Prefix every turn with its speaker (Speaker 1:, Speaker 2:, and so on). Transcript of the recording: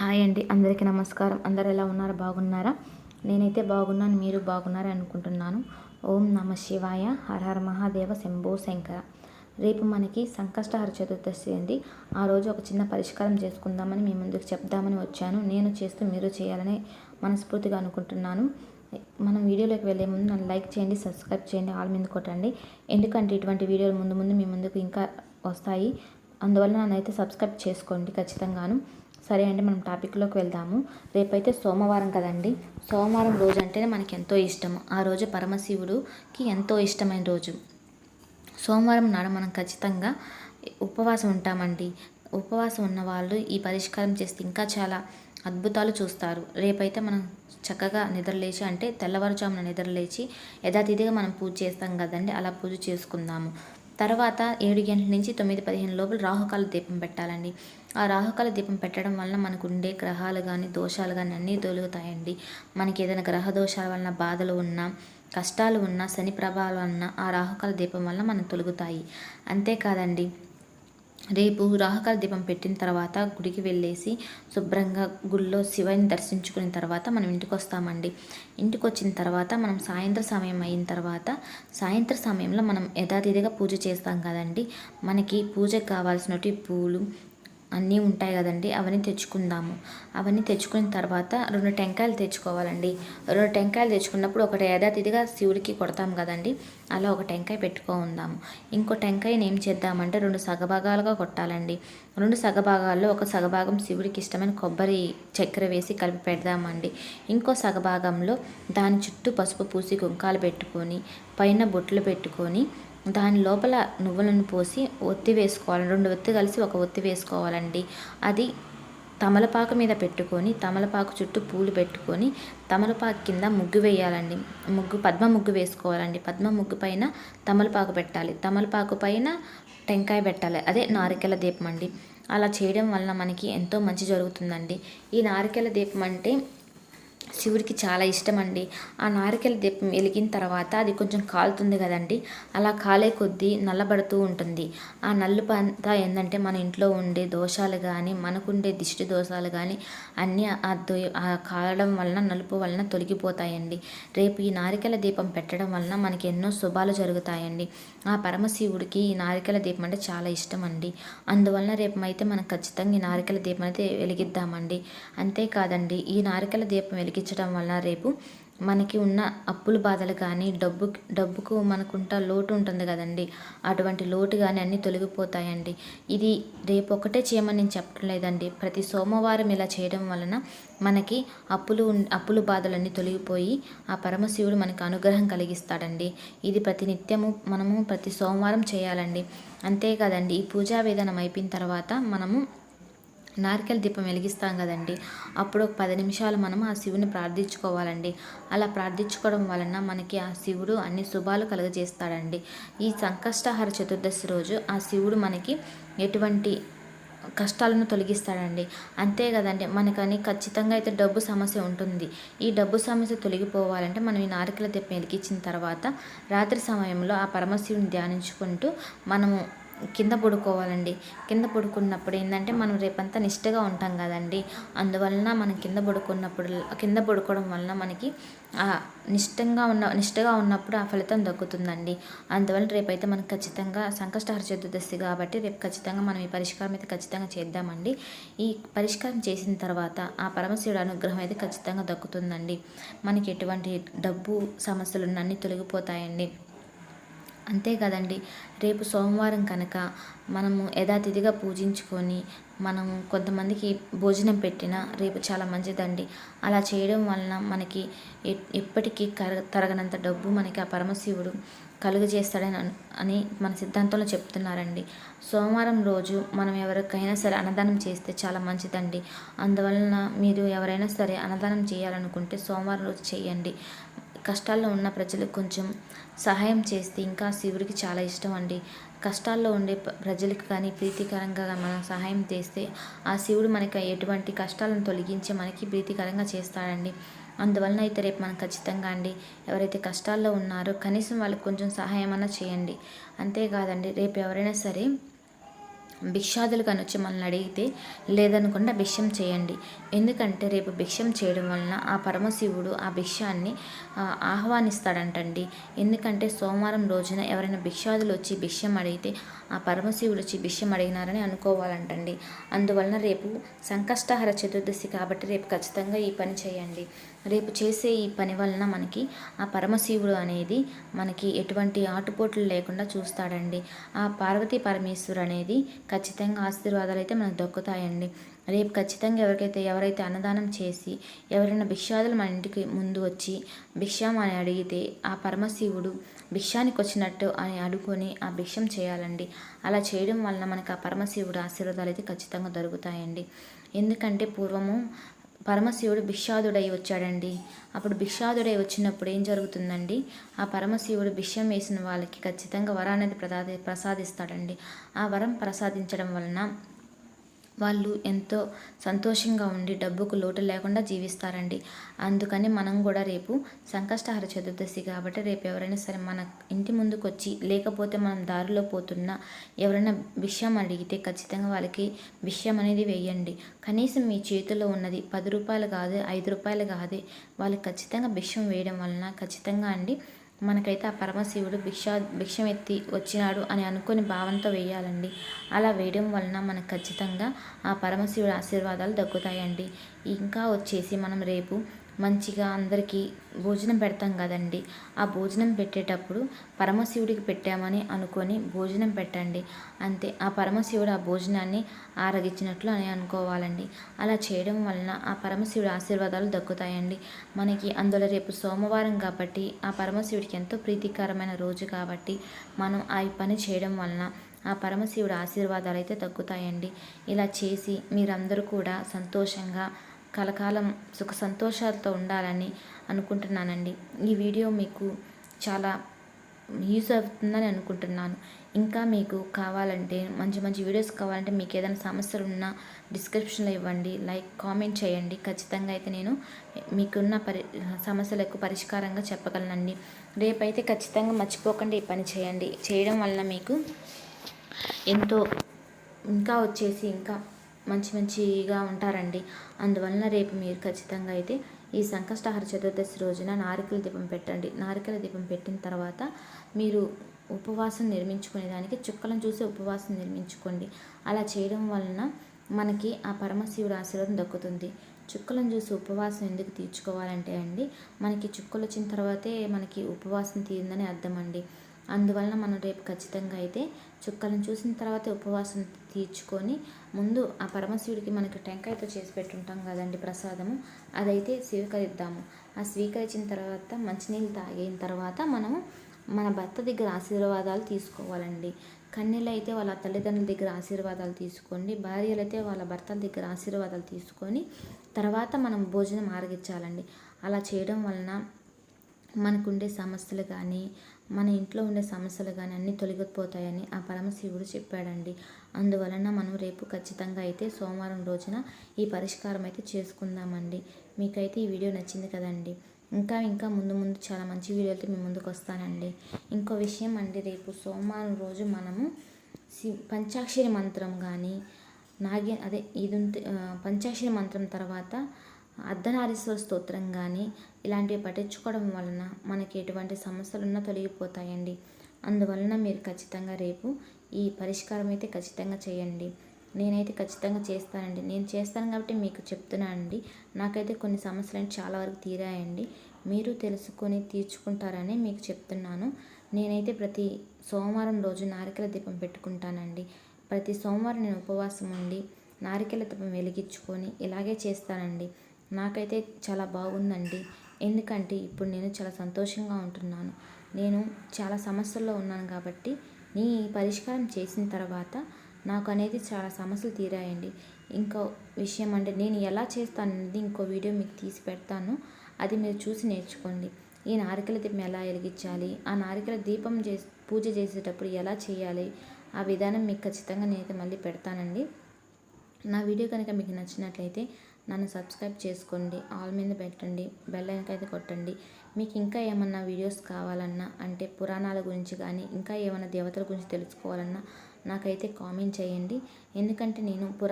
Speaker 1: Hi అండి అందరికీ నమస్కారం. అందరు ఎలా ఉన్నారు? బాగున్నారా? నేనైతే బాగున్నాను మీరు బాగున్నారని అనుకుంటున్నాను. ఓం నమ శివాయ. హర హర మహాదేవ శంభో శంకర. రేపు మనకి సంకష్టహర చతుర్దశి అండి. ఆ రోజు ఒక చిన్న పరిష్కారం చేసుకుందామని మీ ముందుకు చెప్దామని వచ్చాను. నేను చేస్తూ మీరు చేయాలని మనస్ఫూర్తిగా అనుకుంటున్నాను. మనం వీడియోలోకి వెళ్ళే ముందు నన్ను లైక్ చేయండి సబ్స్క్రైబ్ చేయండి ఆల్ మీద కొట్టండి. ఎందుకంటే ఇటువంటి వీడియోలు ముందు ముందు మీ ముందుకు ఇంకా వస్తాయి. అందువల్ల నన్ను అయితే సబ్స్క్రైబ్ చేసుకోండి ఖచ్చితంగాను. సరే అండి మనం టాపిక్లోకి వెళ్దాము. రేపైతే సోమవారం కదండి. సోమవారం రోజు అంటేనే మనకి ఎంతో ఇష్టం. ఆ రోజు పరమశివుడికి ఎంతో ఇష్టమైన రోజు. సోమవారం నాడు మనం ఖచ్చితంగా ఉపవాసం ఉంటామండి. ఉపవాసం ఉన్న వాళ్ళు ఈ పరిష్కారం చేస్తే ఇంకా చాలా అద్భుతాలు చూస్తారు. రేపైతే మనం చక్కగా నిద్రలేచి అంటే తెల్లవారుజామున నిద్రలేచి యథాతిథిగా మనం పూజ చేస్తాం కదండి. అలా పూజ చేసుకుందాము. తర్వాత ఏడు గంటల నుంచి తొమ్మిది పదిహేను లోపల రాహుకాల దీపం పెట్టాలండి. ఆ రాహుకాల దీపం పెట్టడం వలన మనకు ఉండే గ్రహాలు కానీ దోషాలు కానీ అన్నీ తొలుగుతాయండి. మనకి ఏదైనా గ్రహ దోషాల వలన బాధలు ఉన్నా కష్టాలు ఉన్నా శని ప్రభావాలు ఉన్నా ఆ రాహుకాల దీపం వలన మనం తొలుగుతాయి. అంతేకాదండి రేపు రాహకాల దీపం పెట్టిన తర్వాత గుడికి వెళ్ళేసి శుభ్రంగా గుళ్ళో శివని దర్శించుకున్న తర్వాత మనం ఇంటికి వస్తామండి. ఇంటికి వచ్చిన తర్వాత మనం సాయంత్రం సమయం అయిన తర్వాత సాయంత్ర సమయంలో మనం యథాతిథిగా పూజ చేస్తాం కదండి. మనకి పూజకు కావాల్సినవి పూలు అన్నీ ఉంటాయి కదండి అవన్నీ తెచ్చుకుందాము. అవన్నీ తెచ్చుకున్న తర్వాత రెండు టెంకాయలు తెచ్చుకోవాలండి. రెండు టెంకాయలు తెచ్చుకున్నప్పుడు ఒకటి యథాతిథిగా శివుడికి కొడతాం కదండి అలా ఒక టెంకాయ పెట్టుకుందాము. ఇంకో టెంకాయని ఏం చేద్దామంటే రెండు సగభాగాలుగా కొట్టాలండి. రెండు సగభాగాల్లో ఒక సగభాగం శివుడికి ఇష్టమైన కొబ్బరి చక్కెర వేసి కలిపి పెడదామండి. ఇంకో సగభాగంలో దాని చుట్టూ పసుపు పూసి కుంకాలు పెట్టుకొని పైన బొట్లు పెట్టుకొని దాని లోపల నువ్వులను పోసి ఒత్తి వేసుకోవాలి. రెండు ఒత్తి కలిసి ఒక ఒత్తి వేసుకోవాలండి. అది తమలపాకు మీద పెట్టుకొని తమలపాకు చుట్టూ పూలు పెట్టుకొని తమలపాకు కింద ముగ్గు వేయాలండి. ముగ్గు పద్మ ముగ్గు వేసుకోవాలండి. పద్మ ముగ్గు పైన తమలపాకు పెట్టాలి. తమలపాకు పైన టెంకాయ పెట్టాలి. అదే నారికెల దీపం అండి. అలా చేయడం వలన మనకి ఎంతో మంచి జరుగుతుందండి. ఈ నారికెల దీపం అంటే శివుడికి చాలా ఇష్టం అండి ఆ నారికెల దీపం వెలిగిన తర్వాత అది కొంచెం కాలుతుంది కదండి. అలా కాలే కొద్దీ నల్లబడుతూ ఉంటుంది. ఆ నల్లుపు అంతా ఏంటంటే మన ఇంట్లో ఉండే దోషాలు కానీ మనకుండే దిష్టి దోషాలు కానీ అన్నీ ఆ దో ఆ కాలడం వలన నలుపు వలన తొలగిపోతాయండి. రేపు ఈ నారికెల దీపం పెట్టడం వలన మనకి ఎన్నో శుభాలు జరుగుతాయండి. ఆ పరమశివుడికి ఈ నారికెల దీపం అంటే చాలా ఇష్టం అండి అందువలన రేపు అయితే మనం ఖచ్చితంగా ఈ నారికెల దీపం అయితే వెలిగిద్దామండి. అంతేకాదండి ఈ నారికెల దీపం వెలిగి తగ్గించడం వలన రేపు మనకి ఉన్న అప్పుల బాధలు కానీ డబ్బు డబ్బుకు మనకుంట లోటు ఉంటుంది కదండి. అటువంటి లోటు కానీ అన్నీ తొలగిపోతాయండి. ఇది రేపు ఒకటే చేయమని నేను చెప్పడం లేదండి. ప్రతి సోమవారం ఇలా చేయడం వలన మనకి అప్పులు అప్పులు బాధలన్నీ తొలగిపోయి ఆ పరమశివుడు మనకు అనుగ్రహం కలిగిస్తాడండి. ఇది ప్రతి నిత్యము మనము ప్రతి సోమవారం చేయాలండి. అంతేకాదండి ఈ పూజా విధానం అయిపోయిన తర్వాత మనము నారికెల దీపం వెలిగిస్తాం కదండి. అప్పుడు ఒక పది నిమిషాలు మనం ఆ శివుని ప్రార్థించుకోవాలండి. అలా ప్రార్థించుకోవడం వలన మనకి ఆ శివుడు అన్ని శుభాలు కలుగజేస్తాడండి. ఈ సంకష్టహార చతుర్దశి రోజు ఆ శివుడు మనకి ఎటువంటి కష్టాలను తొలగిస్తాడండి. అంతే కదండి మనకని ఖచ్చితంగా అయితే డబ్బు సమస్య ఉంటుంది. ఈ డబ్బు సమస్య తొలగిపోవాలంటే మనం ఈ నారికల దీపం వెలిగించిన తర్వాత రాత్రి సమయంలో ఆ పరమశివుని ధ్యానించుకుంటూ మనము కింద పడుకోవాలండి. కింద పడుకున్నప్పుడు ఏంటంటే మనం రేపంతా నిష్టగా ఉంటాం కదండి. అందువలన మనం కింద పడుకున్నప్పుడు కింద పడుకోవడం వలన మనకి నిష్టంగా ఉన్న నిష్టగా ఉన్నప్పుడు ఆ ఫలితం దక్కుతుందండి. అందువల్ల రేపైతే మనకు ఖచ్చితంగా సంకష్టహర చతుర్దశి కాబట్టి రేపు ఖచ్చితంగా మనం ఈ పరిష్కారం అయితే ఖచ్చితంగా చేద్దామండి. ఈ పరిష్కారం చేసిన తర్వాత ఆ పరమశివుడు అనుగ్రహం అయితే ఖచ్చితంగా దక్కుతుందండి. మనకి ఎటువంటి డబ్బు సమస్యలు అన్నీ తొలగిపోతాయండి. అంతే కదండి. రేపు సోమవారం కనుక మనము యథాతిథిగా పూజించుకొని మనము కొంతమందికి భోజనం పెట్టిన రేపు చాలా మంచిదండి. అలా చేయడం వలన మనకి ఎప్పటికీ తరగనంత డబ్బు మనకి ఆ పరమశివుడు కలుగజేస్తాడని అని మన సిద్ధాంతంలో చెప్తున్నారండి. సోమవారం రోజు మనం ఎవరికైనా సరే అన్నదానం చేస్తే చాలా మంచిదండి. అందువలన మీరు ఎవరైనా సరే అన్నదానం చేయాలనుకుంటే సోమవారం రోజు చేయండి. కష్టాల్లో ఉన్న ప్రజలకు కొంచెం సహాయం చేస్తే ఇంకా శివుడికి చాలా ఇష్టం అండి. కష్టాల్లో ఉండే ప్రజలకు కానీ ప్రీతికరంగా మనం సహాయం చేస్తే ఆ శివుడు మనకి ఎటువంటి కష్టాలను తొలగించి మనకి ప్రీతికరంగా చేస్తాడండి. అందువలన అయితే రేపు మనం ఖచ్చితంగా అండి ఎవరైతే కష్టాల్లో ఉన్నారో కనీసం వాళ్ళకి కొంచెం సహాయం అన్నా చేయండి. అంతేకాదండి రేపు ఎవరైనా సరే భిక్షాదులు కానీ వచ్చి మనల్ని అడిగితే లేదనుకుండా భిక్షం చేయండి. ఎందుకంటే రేపు భిక్షం చేయడం వలన ఆ పరమశివుడు ఆ భిక్షాన్ని ఆహ్వానిస్తాడంటండి. ఎందుకంటే సోమవారం రోజున ఎవరైనా భిక్షాదులు వచ్చి భిక్షం అడిగితే ఆ పరమశివుడు వచ్చి భిక్షం అడిగినారని అనుకోవాలంటండి. అందువలన రేపు సంకష్టహర చతుర్దశి కాబట్టి రేపు ఖచ్చితంగా ఈ పని చేయండి. రేపు చేసే ఈ పని వలన మనకి ఆ పరమశివుడు అనేది మనకి ఎటువంటి ఆటుపోట్లు లేకుండా చూస్తాడండి. ఆ పార్వతీ పరమేశ్వరు అనేది ఖచ్చితంగా ఆశీర్వాదాలు అయితే మనకు దొక్కుతాయండి. రేపు ఖచ్చితంగా ఎవరికైతే ఎవరైతే అన్నదానం చేసి ఎవరైనా భిక్షాదులు మన ఇంటికి ముందు వచ్చి భిక్షం అని అడిగితే ఆ పరమశివుడు భిక్షానికి వచ్చినట్టు అని అడుకొని ఆ భిక్షం చేయాలండి. అలా చేయడం వలన మనకు ఆ పరమశివుడు ఆశీర్వాదాలు అయితే ఖచ్చితంగా దొరుకుతాయండి. ఎందుకంటే పూర్వము పరమశివుడు భిక్షాదుడై వచ్చాడండి. అప్పుడు భిక్షాదుడై వచ్చినప్పుడు ఏం జరుగుతుందండి? ఆ పరమశివుడు భిక్షం వేసిన వాళ్ళకి ఖచ్చితంగా వరాన్ని ప్రసాది ప్రసాదిస్తాడండి. ఆ వరం ప్రసాదించడం వలన వాళ్ళు ఎంతో సంతోషంగా ఉండి డబ్బుకు లోటు లేకుండా జీవిస్తారండి. అందుకని మనం కూడా రేపు సంకష్టహర చతుర్దశి కాబట్టి రేపు ఎవరైనా సరే మన ఇంటి ముందుకు వచ్చి లేకపోతే మనం దారిలో పోతున్నా ఎవరైనా విషయం అడిగితే ఖచ్చితంగా వాళ్ళకి విషయం అనేది వేయండి. కనీసం మీ చేతిలో ఉన్నది పది రూపాయలు కాదు ఐదు రూపాయలు కాదు వాళ్ళకి ఖచ్చితంగా విషయం వేయడం వలన ఖచ్చితంగా అండి మనకైతే ఆ పరమశివుడు భిక్ష భిక్షం ఎత్తి వచ్చినాడు అని అనుకుని భావంతో వేయాలండి. అలా వేయడం వలన మనకు ఖచ్చితంగా ఆ పరమశివుడి ఆశీర్వాదాలు దక్కుతాయండి. ఇంకా వచ్చేసి మనం రేపు మంచిగా అందరికీ భోజనం పెడతాం కదండి. ఆ భోజనం పెట్టేటప్పుడు పరమశివుడికి పెట్టామని అనుకొని భోజనం పెట్టండి. అంతే ఆ పరమశివుడు ఆ భోజనాన్ని ఆరగించినట్లు అని అనుకోవాలండి. అలా చేయడం వలన ఆ పరమశివుడి ఆశీర్వాదాలు దక్కుతాయండి. మనకి అందులో రేపు సోమవారం కాబట్టి ఆ పరమశివుడికి ఎంతో ప్రీతికరమైన రోజు కాబట్టి మనం ఆ పని చేయడం వలన ఆ పరమశివుడి ఆశీర్వాదాలు అయితే తగ్గుతాయండి ఇలా చేసి మీరందరూ కూడా సంతోషంగా కలకాలం సుఖ సంతోషాలతో ఉండాలని అనుకుంటున్నానండి. ఈ వీడియో మీకు చాలా యూజ్ అవుతుందని అనుకుంటున్నాను. ఇంకా మీకు కావాలంటే మంచి మంచి వీడియోస్ కావాలంటే మీకు ఏదైనా సమస్యలు ఉన్నా డిస్క్రిప్షన్లో ఇవ్వండి. లైక్ కామెంట్ చేయండి. ఖచ్చితంగా అయితే నేను మీకున్న పరి సమస్యలకు పరిష్కారంగా చెప్పగలనండి. రేపైతే ఖచ్చితంగా మర్చిపోకుండా ఈ పని చేయండి. చేయడం వలన మీకు ఎంతో ఇంకా వచ్చేసి ఇంకా మంచి మంచిగా ఉంటారండి. అందువలన రేపు మీరు ఖచ్చితంగా అయితే ఈ సంకష్టహార చతుర్దశి రోజున నారికల దీపం పెట్టండి. నారికల దీపం పెట్టిన తర్వాత మీరు ఉపవాసం నిర్మించుకునే దానికి చుక్కలను చూసి ఉపవాసం నిర్మించుకోండి. అలా చేయడం వలన మనకి ఆ పరమశివుడు ఆశీర్వాదం దక్కుతుంది. చుక్కలను చూసి ఉపవాసం ఎందుకు తీర్చుకోవాలంటే అండి మనకి చుక్కలు వచ్చిన తర్వాతే మనకి ఉపవాసం తీరిందని అర్థం అండి. అందువలన మనం రేపు ఖచ్చితంగా అయితే చుక్కలను చూసిన తర్వాత ఉపవాసం తీర్చుకొని ముందు ఆ పరమశివుడికి మనకి టెంకాయతో చేసి పెట్టుంటాం కదండి ప్రసాదము అదైతే స్వీకరిద్దాము. ఆ స్వీకరించిన తర్వాత మంచినీళ్ళు తాగిన తర్వాత మనము మన భర్త దగ్గర ఆశీర్వాదాలు తీసుకోవాలండి. కన్యలు అయితే వాళ్ళ తల్లిదండ్రుల దగ్గర ఆశీర్వాదాలు తీసుకోండి. భార్యలు అయితే వాళ్ళ భర్తల దగ్గర ఆశీర్వాదాలు తీసుకొని తర్వాత మనం భోజనం ఆరగించాలండి. అలా చేయడం వలన మనకుండే సమస్యలు కానీ మన ఇంట్లో ఉండే సమస్యలు కానీ అన్నీ తొలగిపోతాయని ఆ పరమశివుడు చెప్పాడండి. అందువలన మనం రేపు ఖచ్చితంగా అయితే సోమవారం రోజున ఈ పరిష్కారం అయితే చేసుకుందామండి. మీకైతే ఈ వీడియో నచ్చింది కదండి. ఇంకా ఇంకా ముందు ముందు చాలా మంచి వీడియోలతో మీ ముందుకు వస్తానండి. ఇంకో విషయం అండి రేపు సోమవారం రోజు మనము సి పంచాక్షరి మంత్రం కానీ నాగే అదే ఇది పంచాక్షరి మంత్రం తర్వాత అర్ధనారీశ్వర స్తోత్రం కానీ ఇలాంటివి పట్టించుకోవడం వలన మనకి ఎటువంటి సమస్యలున్నా తొలగిపోతాయండి. అందువలన మీరు ఖచ్చితంగా రేపు ఈ పరిష్కారం అయితే ఖచ్చితంగా చేయండి. నేనైతే ఖచ్చితంగా చేస్తానండి. నేను చేస్తాను కాబట్టి మీకు చెప్తున్నానండి నాకైతే కొన్ని సమస్యలు చాలా వరకు తీరాయండి. మీరు తెలుసుకొని తీర్చుకుంటారని మీకు చెప్తున్నాను. నేనైతే ప్రతి సోమవారం రోజు నారికల దీపం పెట్టుకుంటానండి. ప్రతి సోమవారం నేను ఉపవాసం ఉండి నారికల దీపం వెలిగించుకొని ఇలాగే చేస్తానండి. నాకైతే చాలా బాగుందండి. ఎందుకంటే ఇప్పుడు నేను చాలా సంతోషంగా ఉంటున్నాను. నేను చాలా సమస్యల్లో ఉన్నాను కాబట్టి నీ పరిష్కారం చేసిన తర్వాత నాకు అనేది చాలా సమస్యలు తీరాయండి. ఇంకో విషయం అంటే నేను ఎలా చేస్తాను అనేది ఇంకో వీడియో మీకు తీసి పెడతాను. అది మీరు చూసి నేర్చుకోండి. ఈ నారికల దీపం ఎలా వెలిగించాలి? ఆ నారికల దీపం చేసి పూజ చేసేటప్పుడు ఎలా చేయాలి? ఆ విధానం మీకు ఖచ్చితంగా నేనైతే మళ్ళీ పెడతానండి. నా వీడియో కనుక మీకు నచ్చినట్లయితే నన్ను సబ్స్క్రైబ్ చేసుకోండి ఆల్ మీద పెట్టండి బెల్ అయితే కొట్టండి. మీకు ఇంకా ఏమన్నా వీడియోస్ కావాలన్నా అంటే పురాణాల గురించి కానీ ఇంకా ఏమైనా దేవతల గురించి తెలుసుకోవాలన్నా నాకైతే కామెంట్ చేయండి. ఎందుకంటే నేను పురా